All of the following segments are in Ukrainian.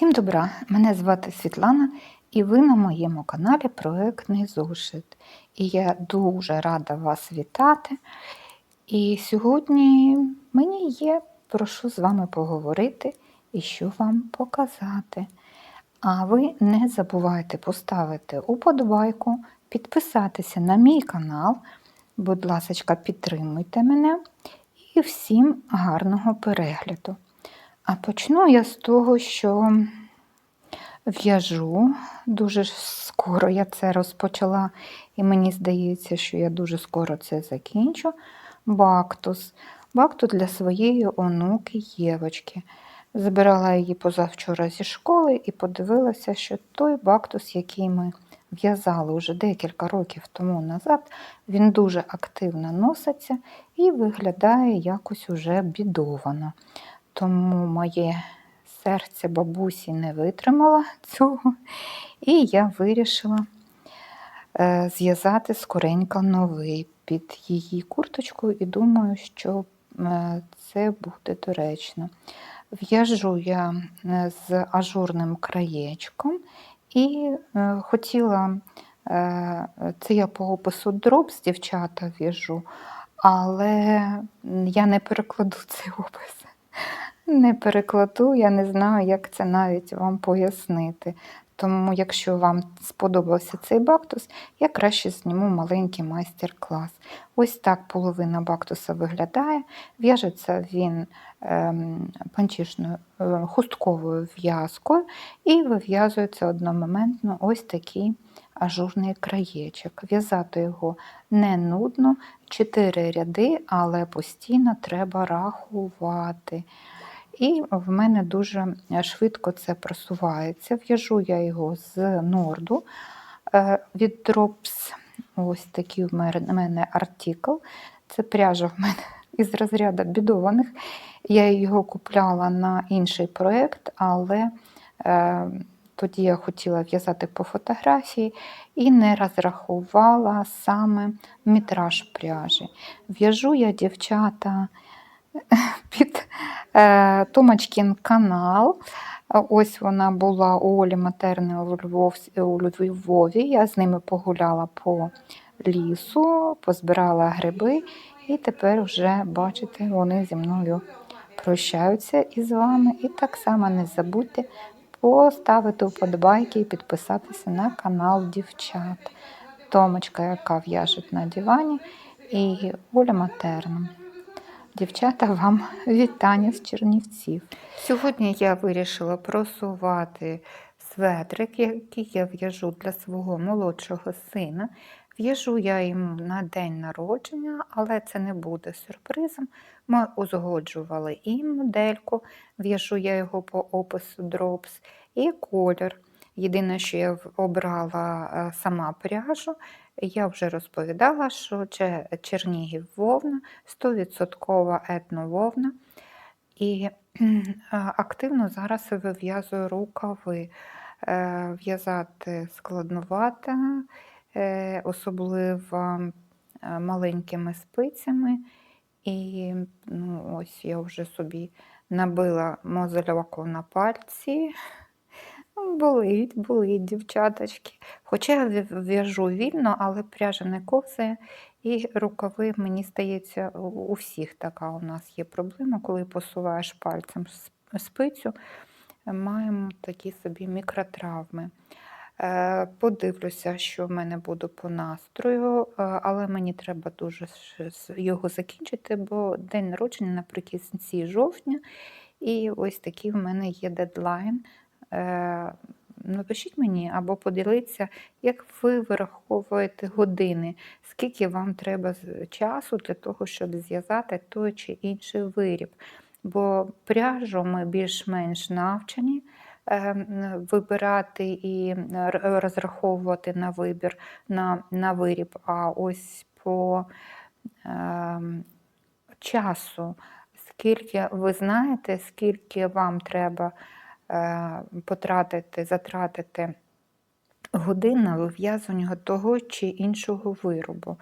Всім добра! Мене звати Світлана, і ви на моєму каналі Проектний зошит. І я дуже рада вас вітати. І сьогодні мені є про що з вами поговорити і що вам показати. А ви не забувайте поставити уподобайку, підписатися на мій канал. Будь ласка, підтримуйте мене і всім гарного перегляду. А почну я з того, що в'яжу. Дуже скоро я це розпочала, і мені здається, що я дуже скоро це закінчу. Бактус. Бактус для своєї онуки Євочки. Забирала її позавчора зі школи і подивилася, що той бактус, який ми в'язали вже декілька років тому назад, він дуже активно носиться і виглядає якось уже бідовано. Тому моє серце бабусі не витримало цього, і я вирішила е, зв'язати скоренько новий під її курточку, і думаю, що е, це буде доречно. В'яжу я е, з ажурним краєчком і хотіла, це я по опису дропс, дівчата в'яжу, але я не перекладу цей опис. Не перекладу, я не знаю, як це навіть вам пояснити. Тому, якщо вам сподобався цей бактус, я краще зніму маленький майстер-клас. Ось так половина бактуса виглядає. В'яжеться він ем, панчішною е, хустковою в'язкою і вив'язується одномоментно ось такий ажурний краєчок. В'язати його не нудно, 4 ряди, але постійно треба рахувати. І в мене дуже швидко це просувається. В'яжу я його з норду е, від Drops. Ось такий в мене артикл. Це пряжа в мене із розряду бідованих. Я його купляла на інший проєкт, але е, тоді я хотіла в'язати по фотографії і не розрахувала саме метраж пряжі. В'яжу я, дівчата, під е, Томочкін канал. Ось вона була у Олі Матерни у, Львов, у Львові. Я з ними погуляла по лісу, позбирала гриби, і тепер вже, бачите, вони зі мною прощаються із вами. І так само не забудьте поставити вподобайки і підписатися на канал дівчат. Томочка, яка в'яже на дивані, і Оля Матерна. Дівчата, вам вітання з Чернівців. Сьогодні я вирішила просувати светрик, який я в'яжу для свого молодшого сина. В'яжу я йому на день народження, але це не буде сюрпризом. Ми узгоджували і модельку, в'яжу я його по опису Drops, і колір. Єдине, що я обрала е, сама пряжу, я вже розповідала, що Чернігів вовна, 100% етнововна. І активно зараз вив'язую рукави. Е, в'язати складновато, е, особливо маленькими спицями. І ну, ось я вже собі набила мозольоку на пальці. Болить, болить, дівчаточки. Хоча я в'яжу вільно, але пряжа не ковзає. І рукави, мені здається, у всіх така у нас є проблема, коли посуваєш пальцем спицю, маємо такі собі мікротравми. Е, подивлюся, що в мене буде по настрою, е, але мені треба дуже його закінчити, бо день народження наприкінці жовтня, і ось такий в мене є дедлайн. Е, напишіть мені або поділіться, як ви вираховуєте години, скільки вам треба часу для того, щоб зв'язати той чи інший виріб. Бо пряжу ми більш-менш навчені ем, вибирати і розраховувати на вибір на на виріб, а ось по е, часу, скільки ви знаєте, скільки вам треба. Е, потратити, затратити годин на вив'язування того чи іншого виробу.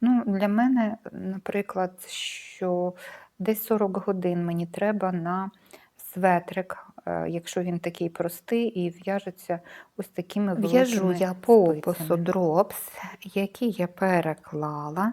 Ну, Для мене, наприклад, що десь 40 годин мені треба на светрик якщо він такий простий і в'яжеться ось такими В'яжу я по опису дропс, який я переклала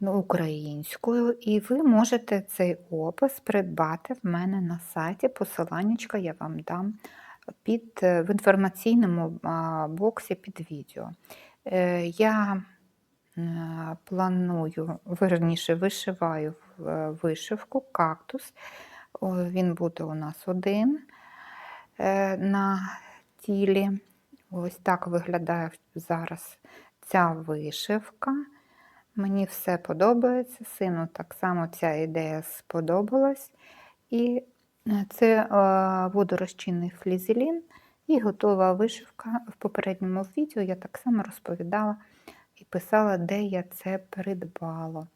ну, українською, і ви можете цей опис придбати в мене на сайті. Посиланнячка я вам дам під, е, в інформаційному боксі під відео. Е, Я е, планую, верніше, вишиваю е, вишивку кактус. Він буде у нас один е, на тілі. Ось так виглядає зараз ця вишивка. Мені все подобається. Сину так само ця ідея сподобалась. І е, це е, водорозчинний флізелін і готова вишивка. В попередньому відео я так само розповідала і писала, де я це придбала.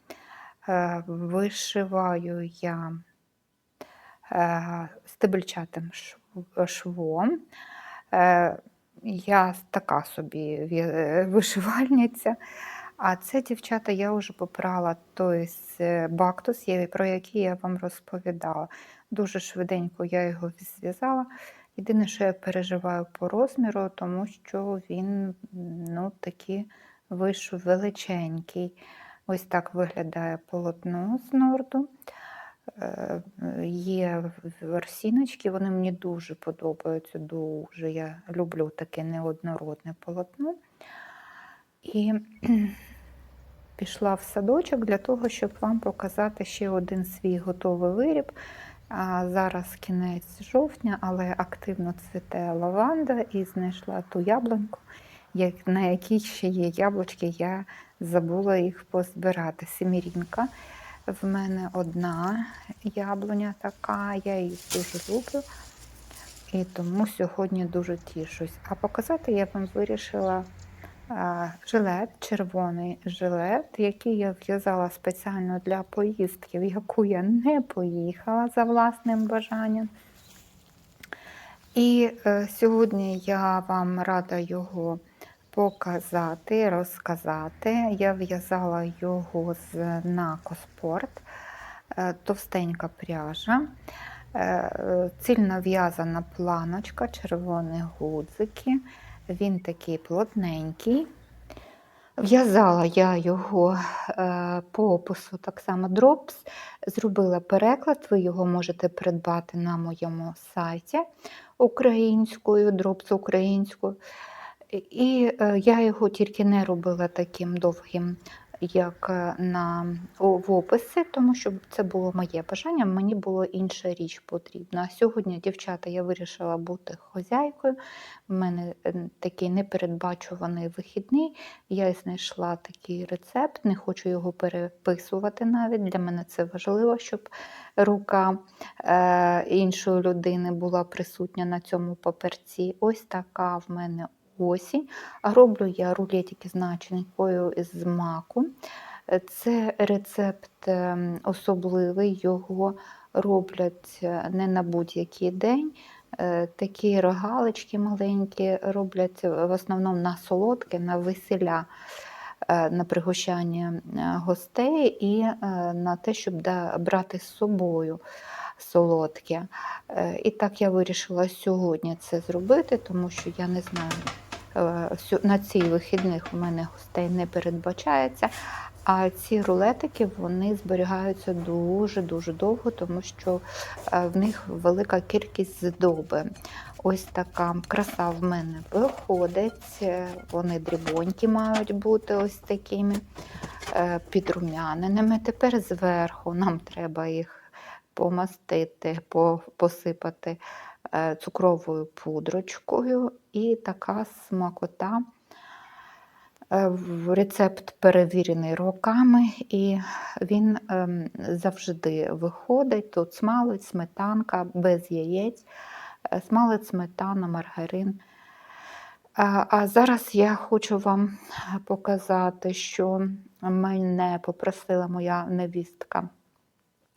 Вишиваю я стебельчатим швом. Е, Я така собі е, вишивальниця. А це, дівчата, я вже попрала той е, бактус, про який я вам розповідала. Дуже швиденько я його зв'язала. Єдине, що я переживаю по розміру, тому що він ну, такий вийшов величенький. Ось так виглядає полотно з норду. Е, Є ворсіночки, вони мені дуже подобаються. Дуже. Я люблю таке неоднородне полотно. І пішла в садочок для того, щоб вам показати ще один свій готовий виріб. А зараз кінець жовтня, але активно цвіте лаванда і знайшла ту яблуньку, на якій ще є яблучки, я забула їх позбирати. Семірінка. В мене одна яблуня така, я її дуже люблю. І тому сьогодні дуже тішусь. А показати я вам вирішила жилет, червоний жилет, який я в'язала спеціально для поїздки, в яку я не поїхала за власним бажанням. І е, сьогодні я вам рада його показати, розказати. Я в'язала його з Накоспорт, е, товстенька пряжа. Е, Цільно в'язана планочка, червоні гудзики. Він такий плотненький. В'язала я його е, по опису так само Drops. Зробила переклад, ви його можете придбати на моєму сайті українською, Drops українською. І е, я його тільки не робила таким довгим, як е, на, в описі, тому що це було моє бажання, мені було інша річ потрібна. Сьогодні, дівчата, я вирішила бути хозяйкою. У мене е, такий непередбачуваний вихідний. Я знайшла такий рецепт, не хочу його переписувати навіть. Для мене це важливо, щоб рука е, іншої людини була присутня на цьому паперці. Ось така в мене осінь. А роблю я рулетики з начинкою з маку. Е, Це рецепт ем, особливий, його роблять е, не на будь-який день. Е, Такі рогалички маленькі роблять в основному на солодке, на веселя, е, на пригощання е, гостей і е, на те, щоб брати з собою солодке. Е, І так я вирішила сьогодні це зробити, тому що я не знаю, е, на ці вихідних у мене гостей не передбачається. А ці рулетики вони зберігаються дуже-дуже довго, тому що е, в них велика кількість здоби. Ось така краса в мене виходить. Е, Вони дрібонькі мають бути ось такими е, підрум'яненими. Тепер зверху нам треба їх помастити, посипати е, цукровою пудрочкою. І така смакота. Е, Рецепт перевірений роками, і він ем, завжди виходить. Тут смалець, сметанка без яєць, е, смалець, сметана, маргарин. А зараз я хочу вам показати, що мене попросила моя невістка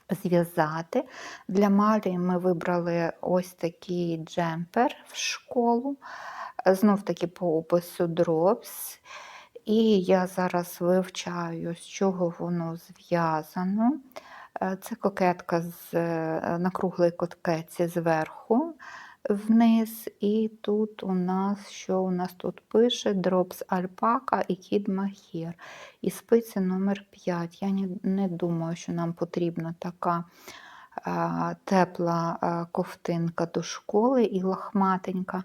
зв'язати. Для Марії ми вибрали ось такий джемпер в школу, знов таки по опису Drops. І я зараз вивчаю, з чого воно зв'язано. Е, Це кокетка з, накруглої на круглій кокетці зверху вниз. І тут у нас, що у нас тут пише? Drops Alpaca і Kid Mahir. І спиці номер 5. Я не, думаю, що нам потрібна така тепла ковтинка до школи і лахматенька.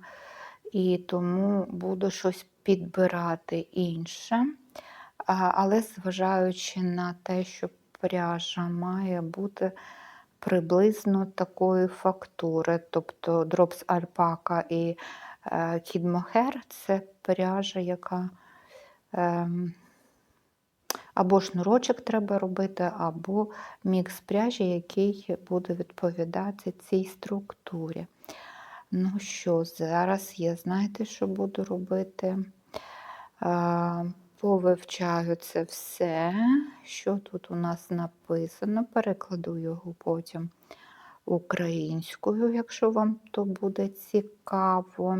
І тому буду щось підбирати інше. Але зважаючи на те, що пряжа має бути приблизно такої фактури, тобто Drops Alpaca і е, Kid – це пряжа, яка ем, або шнурочок треба робити, або мікс пряжі, який буде відповідати цій структурі. Ну що, зараз я знаєте, що буду робити? Повивчаю це все, що тут у нас написано. Перекладу його потім українською, якщо вам то буде цікаво.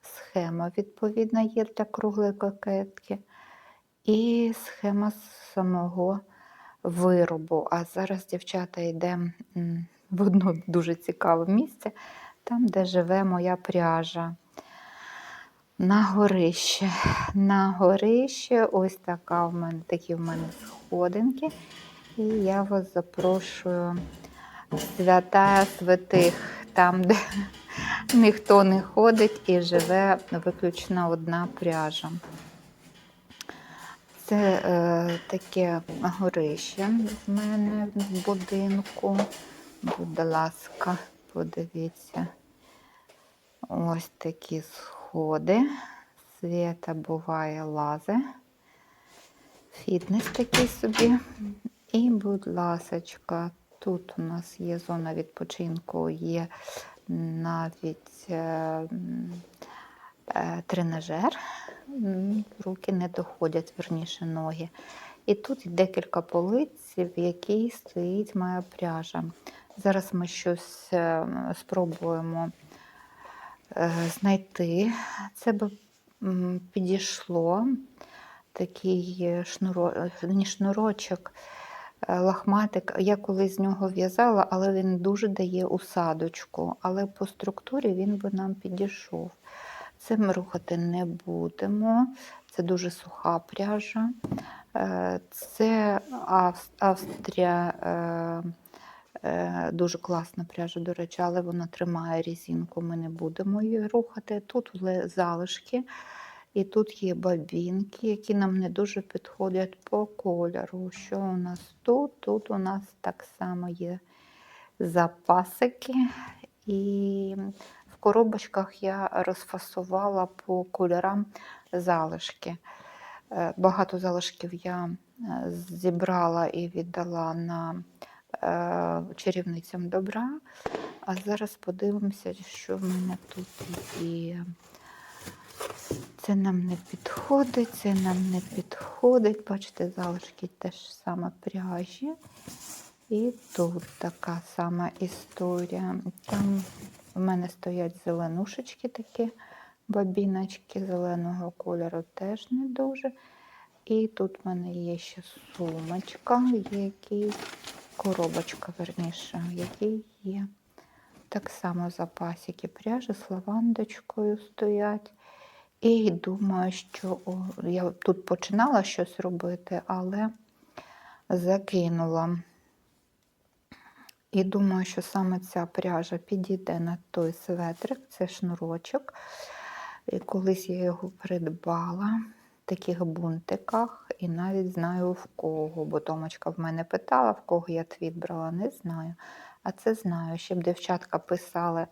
Схема, відповідна, є для круглої кокетки. І схема самого виробу. А зараз, дівчата, йдемо м, в одно дуже цікаве місце, там, де живе моя пряжа. На горище. На горище ось така в мене, такі в мене сходинки. І я вас запрошую свята святих, там, де ніхто не ходить і живе виключно одна пряжа. Це е, таке горище в мене в будинку. Будь ласка, подивіться. Ось такі сходи. Свята буває лазе. Фітнес такий собі. І, будь ласочка, тут у нас є зона відпочинку, є навіть е, е, тренажер. Руки не доходять, верніше ноги. І тут декілька полиць, в якій стоїть моя пряжа. Зараз ми щось е, спробуємо знайти. Це би підійшло. Такий е, шнуро... не шнурочок, е, лахматик. Я колись з нього в'язала, але він дуже дає усадочку. Але по структурі він би нам підійшов. Це ми рухати не будемо. Це дуже суха пряжа. Е, Це Австрія. Е, Дуже класна пряжа, до речі, але вона тримає різинку, ми не будемо її рухати. Тут залишки, і тут є бабінки, які нам не дуже підходять по кольору. Що у нас тут? Тут у нас так само є запасики. І в коробочках я розфасувала по кольорам залишки. Е, Багато залишків я е, зібрала і віддала на чарівницям добра. А зараз подивимося, що в мене тут є. Це нам не підходить, це нам не підходить. Бачите, залишки теж саме пряжі. І тут така сама історія. Там в мене стоять зеленушечки такі бабіночки зеленого кольору теж не дуже. І тут в мене є ще сумочка, якій коробочка, верніше, в якій є так само запасики пряжі з лавандочкою стоять. І думаю, що о, я тут починала щось робити, але закинула. І думаю, що саме ця пряжа підійде на той светрик, це шнурочок. І колись я його придбала таких бунтиках, і навіть знаю в кого, бо Томочка в мене питала, в кого я твіт брала, не знаю. А це знаю, щоб дівчатка писали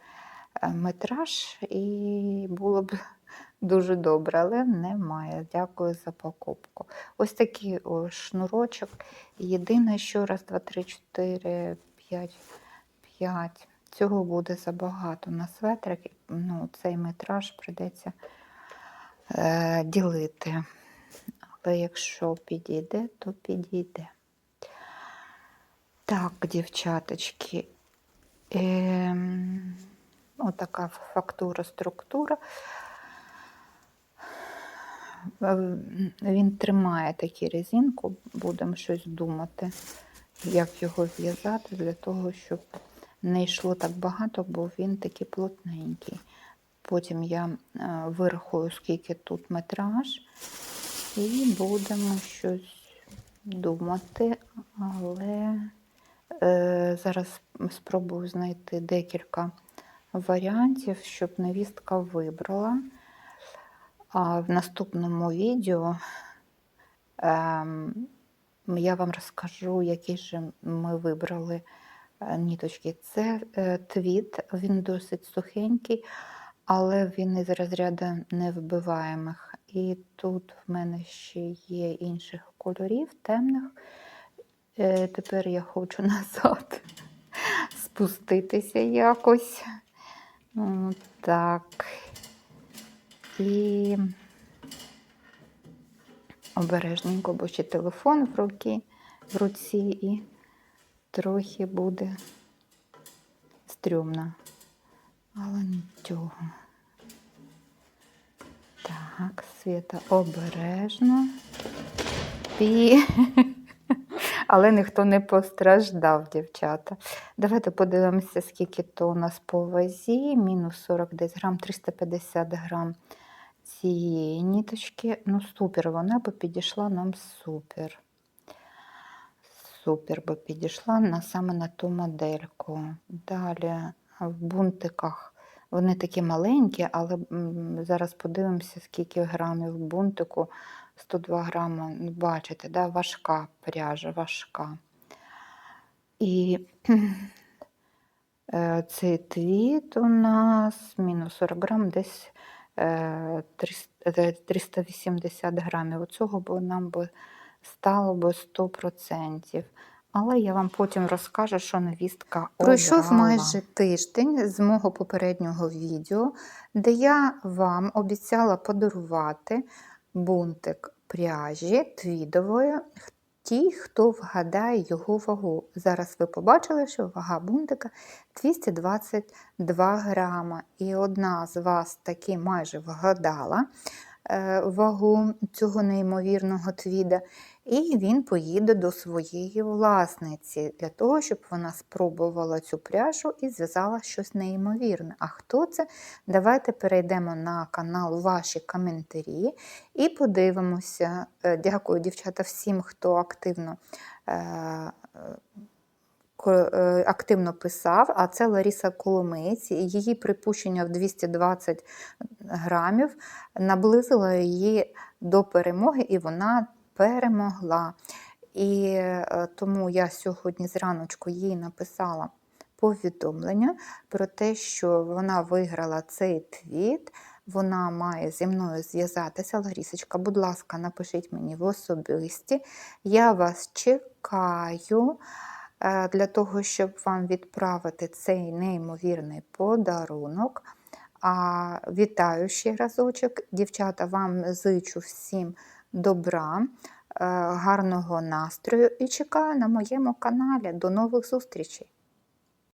е, метраж, і було б дуже добре, але немає. Дякую за покупку. Ось такий о, шнурочок. Єдине, що раз, два, три, чотири, п'ять, п'ять. Цього буде забагато на светрик. Ну, цей метраж прийдеться е, ділити. Але якщо підійде, то підійде. Так, дівчаточки. Ем, отака фактура, структура. Е, Він тримає таку резинку, будемо щось думати, як його в'язати для того, щоб не йшло так багато, бо він такий плотненький. Потім я е, вирахую, скільки тут метраж, і будемо щось думати, але е, зараз спробую знайти декілька варіантів, щоб невістка вибрала. А в наступному відео ем, я вам розкажу, які ж ми вибрали е, ніточки. Це е, твіт, він досить сухенький, але він із розряду невбиваємих. І тут в мене ще є інших кольорів, темних. Е, Тепер я хочу назад спуститися якось. О, Так. І обережненько, бо ще телефон в руці, в руці і трохи буде стрьомно. Але нічого. Так, Свята, обережно. І... Але ніхто не постраждав, дівчата. Давайте подивимося, скільки то у нас по вазі. Мінус 40 десь грам, 350 грам цієї ніточки. Ну, супер, вона би підійшла нам супер. Супер би підійшла на, саме на ту модельку. Далі в бунтиках. Вони такі маленькі, але зараз подивимося, скільки грамів бунтику. 102 грами, ну, бачите, да, важка пряжа, важка. І е, цей твіт у нас мінус 40 грам, десь е, 300 е, 380 грамів. Оцього б нам би стало би 100%. Але я вам потім розкажу, що невістка Пройшов обрала. майже тиждень з мого попереднього відео, де я вам обіцяла подарувати бунтик пряжі твідової ті, хто вгадає його вагу. Зараз ви побачили, що вага бунтика 222 грама. І одна з вас таки майже вгадала е, вагу цього неймовірного твіда. І він поїде до своєї власниці для того, щоб вона спробувала цю пряжу і зв'язала щось неймовірне. А хто це? Давайте перейдемо на канал ваші коментарі і подивимося. Е, Дякую, дівчата, всім, хто активно. е, е, Активно писав, а це Ларіса Коломиць. Її припущення в 220 грамів наблизило її до перемоги, і вона перемогла. І е, тому я сьогодні зраночку їй написала повідомлення про те, що вона виграла цей твіт. Вона має зі мною зв'язатися. Ларісочка, будь ласка, напишіть мені в особисті. Я вас чекаю е, для того, щоб вам відправити цей неймовірний подарунок. А, вітаю ще разочок. Дівчата, вам зичу всім добра, е, гарного настрою і чекаю на моєму каналі. До нових зустрічей!